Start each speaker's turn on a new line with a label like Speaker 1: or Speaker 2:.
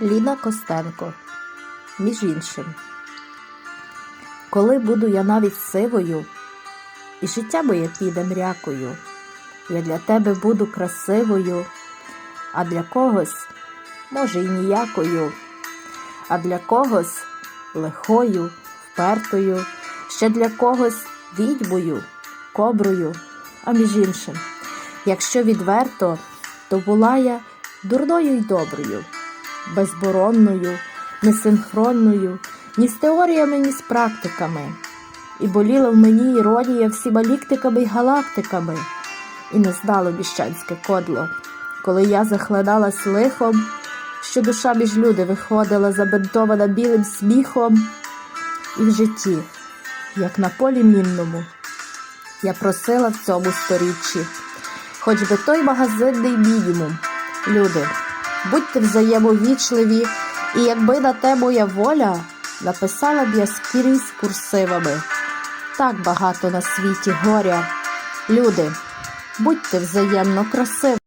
Speaker 1: Ліна Костенко. Між іншим. Коли буду я навіть сивою, і життя моє піде мрякою, я для тебе буду красивою, а для когось, може, й ніякою, а для когось лихою, впертою, ще для когось відьмою, коброю, а між іншим. Якщо відверто, то була я дурною й доброю, безборонною, несинхронною, ні з теоріями, ні з практиками. І боліла в мені іронія всіма ліктиками й галактиками, і не знало міщанське кодло, коли я захлиналась лихом, що душа між люди виходила, забинтована білим сміхом, і в житті, як на полі мінному, я просила в цьому сторіччі, хоч би той магазинний мінімум. Люди, будьте взаємовічливі, і якби на те моя воля, написала б я скрізь курсивами. Так багато на світі горя. Люди, будьте взаємно красиві.